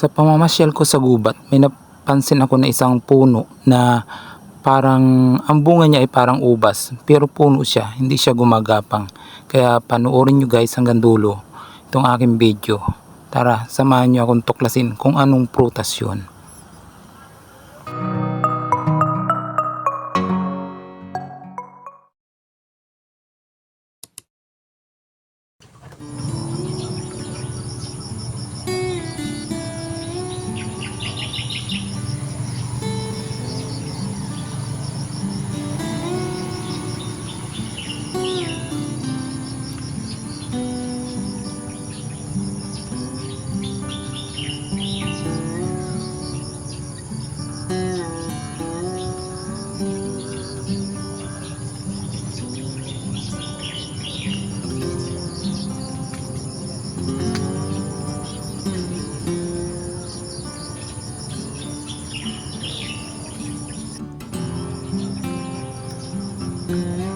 Sa pamamasyal ko sa gubat, may napansin ako na isang puno na parang ang bunga niya ay parang ubas pero puno siya, hindi siya gumagapang. Kaya panoorin nyo guys hanggang dulo itong aking video. Tara, samahan nyo akong tuklasin kung anong prutas yun. Yan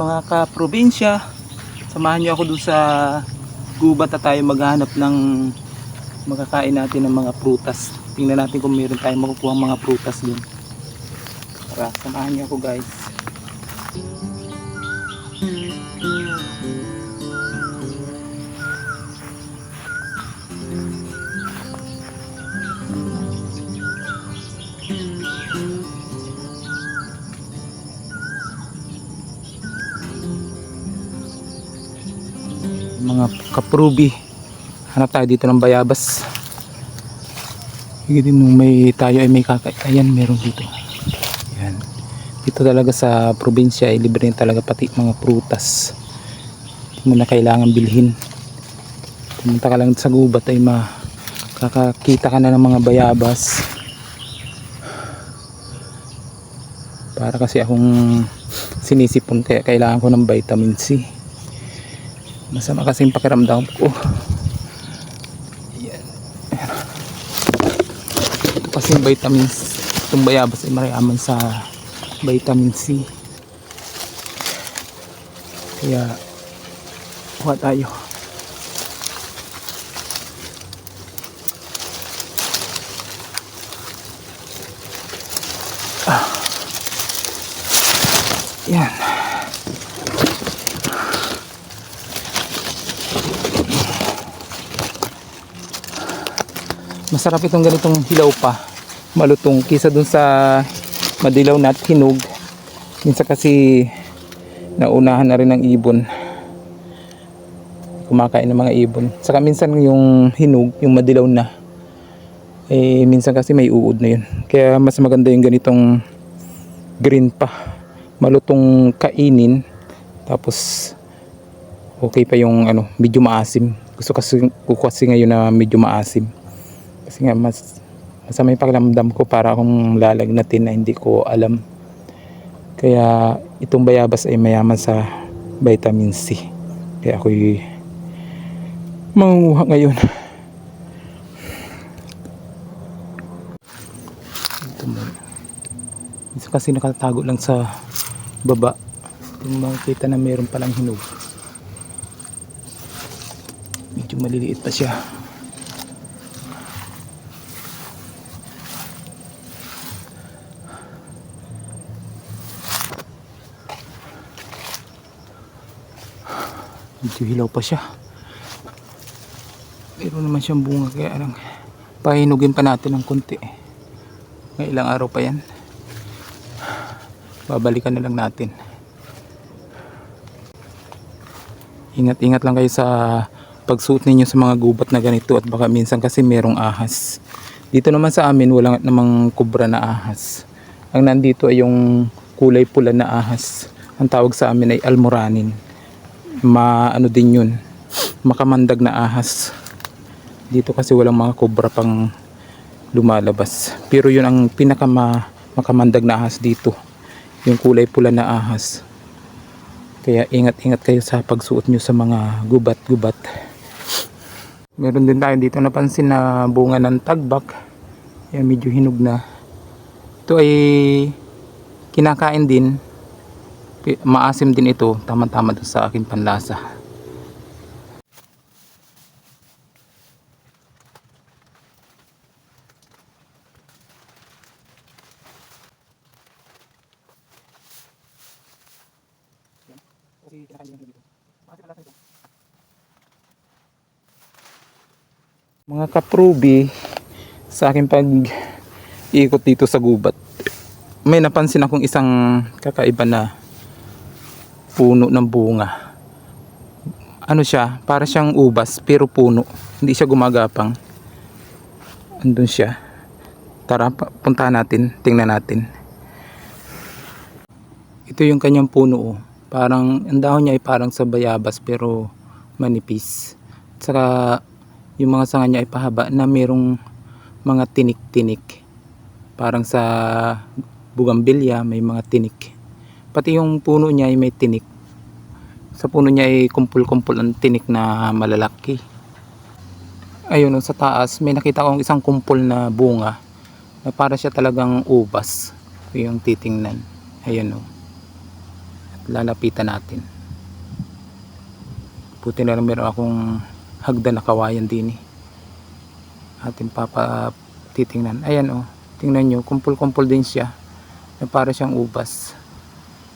mga ka-probinsya, samahan niyo ako dun sa gubat na tayo maghanap ng makakain natin ng mga prutas. Tingnan natin kung meron tayong makukuha mga prutas dun. Tara, samahan niyo ako guys. Kaprubi hanap tayo dito ng bayabas. Higit din nung may tayo ay may kakain ayan meron dito. Yan dito talaga sa probinsya ay libre rin talaga pati mga prutas. Hindi mo na kailangan bilhin. Pumunta ka lang sa gubat ay makakakita ka na ng mga bayabas. Para kasi akong sinisipon kaya kailangan ko ng vitamin C Masama kasi yung pakiramdam ko. Yan. Ito kasi yung vitamins. Itong bayabas ay mariaman sa vitamin C. Kaya, kuha tayo. Ah. Yan. Masarap itong ganitong hilaw pa malutong kisa dun sa madilaw na at hinog. Minsan kasi naunahan na rin ng ibon. Kumakain ng mga ibon. Saka minsan yung hinog yung madilaw na eh minsan kasi may uod na yun. Kaya mas maganda yung ganitong green pa. Malutong kainin tapos okay pa yung ano medyo maasim. Gusto kasi, ko kasi ngayon na medyo maasim kasi nga mas masama yung pakiramdam ko para akong lalagnatin na hindi ko alam. Kaya itong bayabas ay mayaman sa vitamin C. Kaya ako'y mangunguha ngayon. Ito kasi nakatago lang sa baba. Yung makikita na meron palang hinog. Medyo maliliit pa siya hilaw pa siya. Meron naman siyang bunga kaya lang pahinugin pa natin ng konti. Ng ilang araw pa yan. Babalikan na lang natin. Ingat ingat lang kayo sa pagsuot ninyo sa mga gubat na ganito at baka minsan kasi merong ahas. Dito naman sa amin wala namang kubra na ahas. Ang nandito ay yung kulay pula na ahas. Ang tawag sa amin ay almoranin ma ano din yun makamandag na ahas. Dito kasi walang mga kobra pang lumalabas. Pero yun ang pinaka ma- makamandag na ahas dito yung kulay pula na ahas. Kaya ingat-ingat kayo sa pagsuot nyo sa mga gubat-gubat. Meron din tayo dito napansin na bunga ng tagbak. Yan medyo hinog na. Ito ay kinakain din maasim din ito tama-tama sa aking panlasa. Mga kaprubi sa aking pag ikot dito sa gubat may napansin akong isang kakaiba na puno ng bunga. Ano siya? Para siyang ubas pero puno. Hindi siya gumagapang. Andun siya. Tara puntahan natin. Tingnan natin. Ito yung kanyang puno oh. parang ang dahon niya ay parang sa bayabas pero manipis. Saka yung mga sanga niya ay pahaba na merong mga tinik-tinik. Parang sa bugambilya may mga tinik pati yung puno niya ay may tinik. Sa puno niya ay kumpul-kumpul ang tinik na malalaki. Ayun sa taas may nakita akong isang kumpul na bunga na para siya talagang ubas. Yung titingnan. Ayun at lalapitan natin. Buti na lang meron akong hagdan na kawayan din eh. Ating papa titingnan. Ayan oh tingnan nyo kumpul-kumpul din siya na para siyang ubas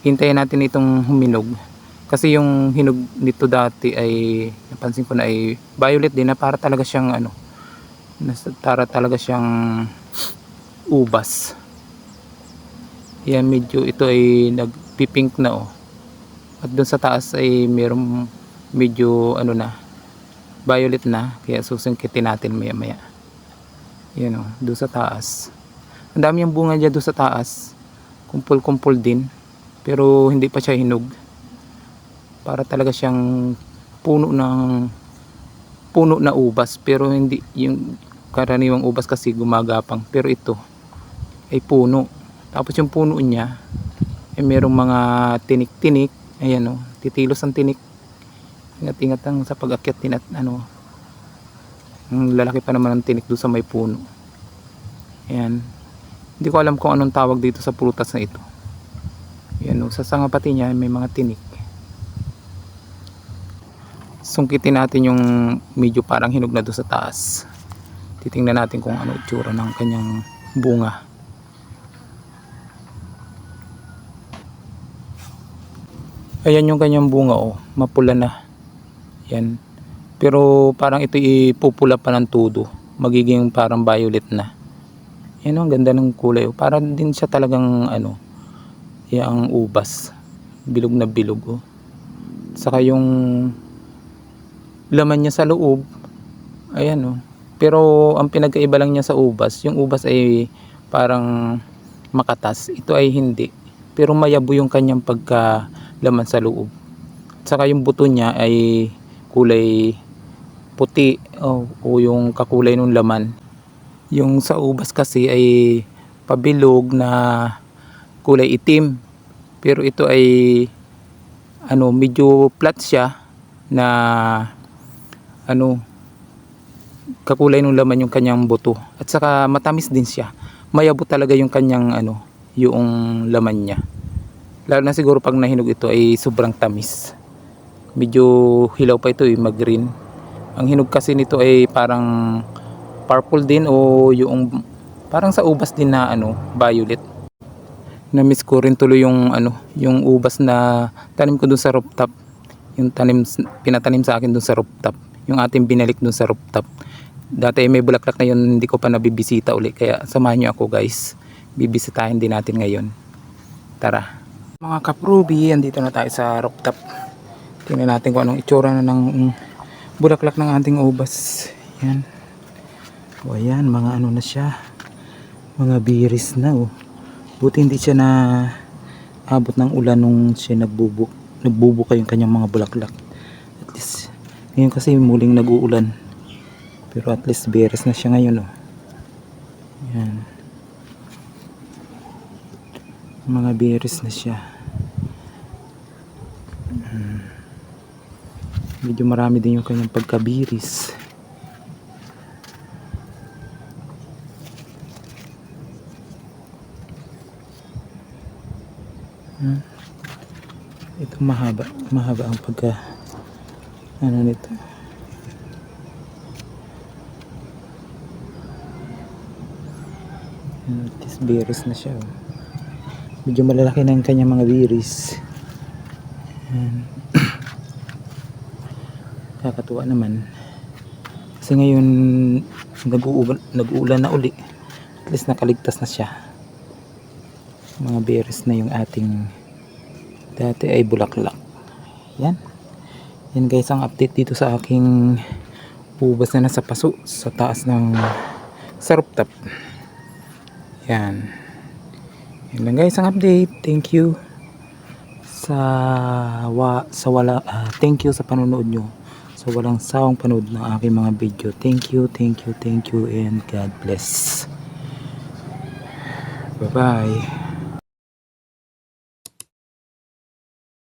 hintayin natin itong huminog. Kasi yung hinog nito dati ay napansin ko na ay violet din na para talaga siyang ano para talaga siyang ubas. Yan medyo ito ay nagpipink na oh. At doon sa taas ay merong medyo ano na violet na. Kaya susungkitin natin maya maya yan o doon sa taas. Ang dami yung bunga dyan doon sa taas. Kumpul kumpul din pero hindi pa siya hinog. Para talaga siyang puno ng puno na ubas. Pero hindi yung karaniwang ubas kasi gumagapang. Pero ito ay puno. Tapos yung puno niya ay merong mga tinik-tinik. Ayan o titilos ang tinik. Ingat-ingat lang sa pag-akyat din at ano ang lalaki pa naman ng tinik doon sa may puno. Ayan. Hindi ko alam kung anong tawag dito sa prutas na ito ayan o sa sanga pati niya may mga tinik. Sungkitin natin yung medyo parang hinog na doon sa taas. Titingnan natin kung ano itsura ng kanyang bunga. Ayan yung kanyang bunga oh. Mapula na. Yan. Pero parang ito ipupula pa ng todo. Magiging parang violet na. Yan oh, ang ganda ng kulay oh. parang din siya talagang ano yung ubas. Bilog na bilog oh. saka yung laman niya sa loob ayan oh. Pero ang pinagkaiba lang niya sa ubas yung ubas ay parang makatas. Ito ay hindi. Pero mayabo yung kanyang pagka laman sa loob. Saka yung buto niya ay kulay puti o, o yung kakulay ng laman. Yung sa ubas kasi ay pabilog na kulay itim pero ito ay ano medyo flat siya na ano kakulay ng laman yung kanyang buto. At saka matamis din siya. Mayabo talaga yung kanyang ano yung laman niya. Lalo na siguro pag nahinog ito ay sobrang tamis. Medyo hilaw pa ito eh mag green ang hinog kasi nito ay parang purple din o yung parang sa ubas din na ano violet na miss ko rin tuloy yung ano yung ubas na tanim ko dun sa rooftop. Yung tanim pinatanim sa akin dun sa rooftop. Yung ating binalik dun sa rooftop. Dati may bulaklak na yun hindi ko pa nabibisita uli. Kaya samahan nyo ako guys. Bibisitahin din natin ngayon. Tara. Mga kaprubi andito na tayo sa rooftop. Tingnan natin kung anong itsura na ng bulaklak ng ating ubas. Yan. O ayan mga ano na siya. Mga biris na oh buti hindi siya na abot ng ulan nung siya nagbubu nagbubuka yung kanyang mga bulaklak. At least, ngayon kasi muling nag-uulan. Pero at least beres na siya ngayon oh. Yan. Mga beres na siya. Hmm. Medyo marami din yung kanyang pagkabiris. Ito mahaba, mahaba ang pagka ano nito. Yan, At least beres na siya. oh. Medyo malalaki na yung kanyang mga biris. Yan. Kakatuwa naman. Kasi ngayon nag-uulan, nag-uulan na uli. At least nakaligtas na siya. Mga beres na yung ating dati ay bulaklak. Yan. Yan guys ang update dito sa aking ubas na nasa paso sa taas ng sa rooftop. Yan. Yan lang guys ang update. Thank you sa wa, sa wala ah, thank you sa panonood nyo sa walang sawang panood ng aking mga video. Thank you, thank you, thank you and God bless. Bye-bye.